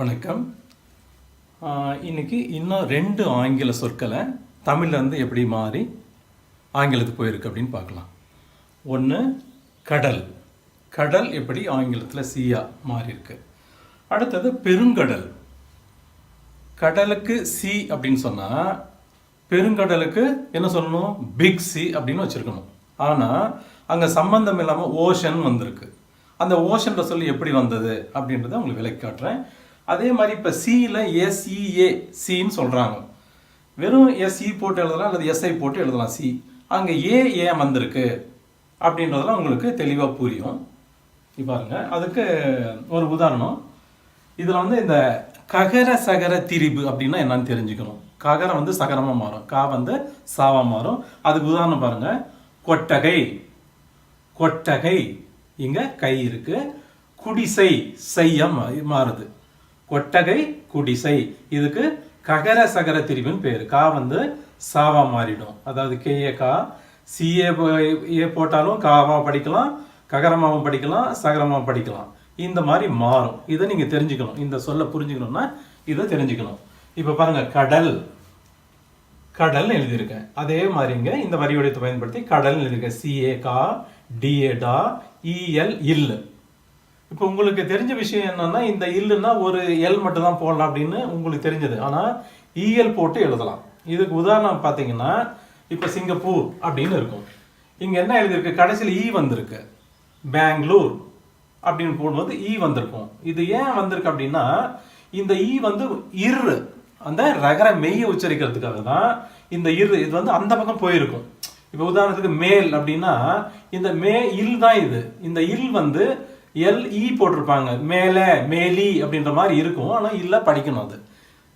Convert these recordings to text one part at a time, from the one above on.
வணக்கம். இன்றைக்கி இன்னைக்கு இன்னும் ரெண்டு ஆங்கில சொற்களை தமிழ்ல இருந்து எப்படி மாறி ஆங்கிலத்துக்கு போயிருக்கு அப்படின்னு பார்க்கலாம். ஒன்று கடல். கடல் எப்படி ஆங்கிலத்தில் சீயா மாறியிருக்கு. அடுத்தது பெருங்கடல். கடலுக்கு சி அப்படின்னு சொன்னால் பெருங்கடலுக்கு என்ன சொல்லணும்? பிக் சி அப்படின்னு வச்சுருக்கணும். ஆனால் அங்கே சம்பந்தம் இல்லாமல் ஓஷன் வந்திருக்கு. அந்த ஓஷன்ற சொல்லி எப்படி வந்தது அப்படின்றத உங்களுக்கு விளக்கி காட்டுறேன். அதே மாதிரி இப்போ சியில் எஸ்இஏ சின்னு சொல்கிறாங்க வெறும் எஸ்இ போட்டு எழுதலாம் அல்லது எஸ்ஐ போட்டு எழுதலாம் சி அங்கே ஏ ஏன் வந்திருக்கு? அப்படின்றதெல்லாம் உங்களுக்கு தெளிவாக புரியும். இப்போ பாருங்க அதுக்கு ஒரு உதாரணம். இதில் வந்து இந்த ககர சகர திரிபு அப்படின்னா என்னன்னு தெரிஞ்சுக்கணும். ககரம் வந்து சகரமாக மாறும். கா வந்து சாவாக மாறும். அதுக்கு உதாரணம் பாருங்க. கொட்டகை. கொட்டகை. இங்கே கை இருக்கு. குடிசை செய்ய மாறுது. கொட்டகை குடிசை. இதுக்கு ககர சகர திரிவுன்னு பேர். கா வந்து சாவா மாறிடும். அதாவது கேஏ கா. சிஏ ஏ போட்டாலும் காவா படிக்கலாம் ககரமாவும் படிக்கலாம் சகரமாவும் படிக்கலாம். இந்த மாதிரி மாறும். இதை நீங்க தெரிஞ்சுக்கணும். இந்த சொல்ல புரிஞ்சுக்கணும்னா இதை தெரிஞ்சுக்கணும். இப்ப பாருங்க கடல். கடல்னு எழுதியிருக்கேன். அதே மாதிரிங்க இந்த வரியுடையத்தை பயன்படுத்தி கடல்னு எழுதியிருக்கேன். சிஏ கா டிஏடா இஎல் இல். இப்போ உங்களுக்கு தெரிஞ்ச விஷயம் என்னன்னா இந்த இல்லுன்னா ஒரு எல் மட்டும் தான் போடலாம் அப்படின்னு உங்களுக்கு தெரிஞ்சது. ஆனால் இஎல் போட்டு எழுதலாம். இதுக்கு உதாரணம் பார்த்தீங்கன்னா இப்போ சிங்கப்பூர் அப்படின்னு இருக்கும். இங்கே என்ன எழுதியிருக்கு? கடைசியில் ஈ e வந்திருக்கு. பெங்களூர் அப்படின்னு போடும்போது ஈ வந்திருக்கும். இது ஏன் வந்திருக்கு அப்படின்னா இந்த ஈ வந்து இரு அந்த ரகர மெய்யை உச்சரிக்கிறதுக்காக தான் இந்த இரு இது வந்து அந்த பக்கம் போயிருக்கும். இப்போ உதாரணத்துக்கு மேல் அப்படின்னா இந்த மே இல் தான் இது. இந்த இல் வந்து எல்இ e போட்டிருப்பாங்க. மேலே மேலி அப்படின்ற மாதிரி இருக்கும். ஆனால் இல்லை படிக்கணும் அது.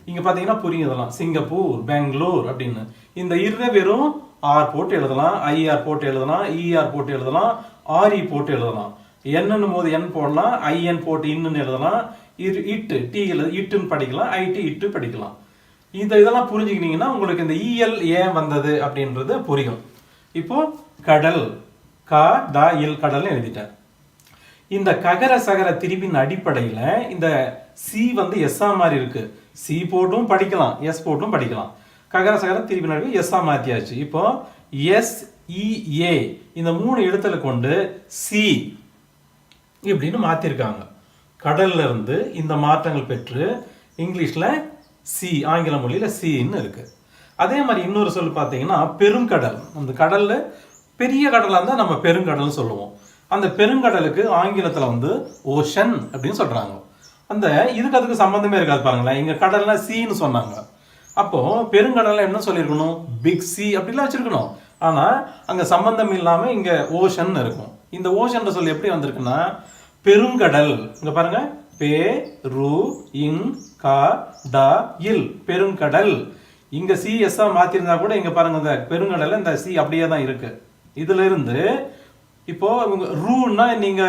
இங்கே பார்த்தீங்கன்னா புரியும் இதெல்லாம் சிங்கப்பூர் பெங்களூர் அப்படின்னு. இந்த இரு வெறும் ஆர் போட்டு எழுதலாம் ஐஆர் போட்டு எழுதலாம் இஆர் போட்டு எழுதலாம் ஆர்இ போட்டு எழுதலாம். என்னன்னு போது என் போடலாம் ஐஎன் போட்டு இன்னுன்னு எழுதலாம். இரு இட்டு டி இட்டுன்னு படிக்கலாம் ஐடி இட்டு படிக்கலாம். இந்த இதெல்லாம் புரிஞ்சுக்கிட்டீங்கன்னா உங்களுக்கு இந்த இஎல் ஏன் வந்தது அப்படின்றது புரியும். இப்போ கடல். கா தா இல் கடல்னு எழுதிட்டேன். இந்த ககர சகர திரிபின் அடிப்படையில் இந்த சி வந்து எஸ்ஸா மாதிரி இருக்குது சி போட்டும் படிக்கலாம் எஸ் போட்டும் படிக்கலாம். ககர சகர திரிபின் அடிப்பு எஸ்ஸா மாற்றியாச்சு இப்போ எஸ் e, இந்த மூணு எழுத்துல கொண்டு சி இப்படின்னு மாற்றிருக்காங்க கடல்ல இருந்து இந்த மாற்றங்கள் பெற்று இங்கிலீஷில் சி ஆங்கில மொழியில் சின்னு இருக்குது அதே மாதிரி இன்னொரு சொல் பார்த்தீங்கன்னா பெருங்கடல். அந்த கடலில் பெரிய கடலாக இருந்தால் நம்ம பெருங்கடல்னு சொல்லுவோம். அந்த பெருங்கடலுக்கு ஆங்கிலத்தில் வந்து ஓஷன் அப்படின்னு சொல்கிறாங்க அந்த இதுக்கு அதுக்கு சம்மந்தமே இருக்காது பாருங்களேன். இங்கே கடல்ல சீன்னு சொன்னாங்க. அப்போ பெருங்கடலில் என்ன சொல்லியிருக்கணும்? பிக் சி அப்படிலாம் வச்சுருக்கணும். ஆனால் அங்கே சம்மந்தம் இல்லாமல் இங்கே ஓஷன் இருக்கும். இந்த ஓஷன்ற சொல்லி எப்படி வந்திருக்குன்னா பெருங்கடல். இங்கே பாருங்க. பே ரு இங் கா ட இல். பெருங்கடல். இங்கே சிஎஸ்ஸாக மாற்றிருந்தா கூட இங்கே பாருங்க இந்த பெருங்கடலில் இந்த சி அப்படியே தான் இருக்குது இதுலேருந்து இப்போ இவங்க ரூன்னா நீங்க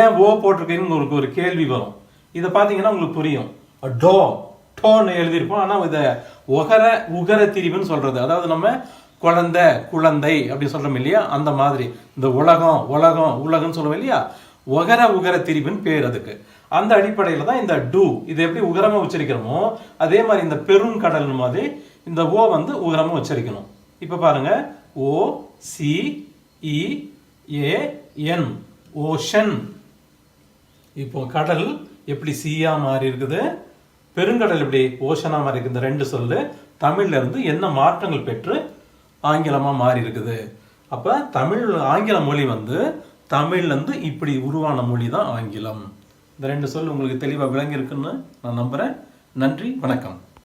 ஏன் ஓ போட்டிருக்கீங்கன்னு உங்களுக்கு ஒரு கேள்வி வரும். இதை பார்த்தீங்கன்னா உங்களுக்கு புரியும். டோ டோன்னு எழுதியிருப்போம். ஆனால் இதை உகர உகர திரிவுன்னு சொல்றது. அதாவது நம்ம குழந்தை குழந்தை அப்படின்னு சொல்றோம் இல்லையா? அந்த மாதிரி. இந்த உலகம் உலகம் உலகம்னு சொல்லுவோம் இல்லையா? உகர உகர திரிவுன்னு பேர் அதுக்கு. அந்த அடிப்படையில் தான் இந்த டூ இது எப்படி உகரமாக உச்சரிக்கிறோமோ அதே மாதிரி இந்த பெருங்கடல் மாதிரி இந்த ஓ வந்து உகரமாக உச்சரிக்கணும் இப்போ பாருங்க. O C EAN ocean. இப்போ கடல் எப்படி சீயா மாறி இருக்குது? பெருங்கடல் எப்படி ஓஷனா மாறி இருக்குது? இந்த ரெண்டு சொல்லு. தமிழ்ல இருந்து என்ன மாற்றங்கள் பெற்று ஆங்கிலமா மாறி இருக்குது? அப்ப தமிழ் ஆங்கில மொழி வந்து தமிழ்ல இருந்து இப்படி உருவான மொழி தான் ஆங்கிலம். இந்த ரெண்டு சொல் உங்களுக்கு தெளிவாக விளங்கியிருக்குன்னு நான் நம்புறேன். நன்றி வணக்கம்.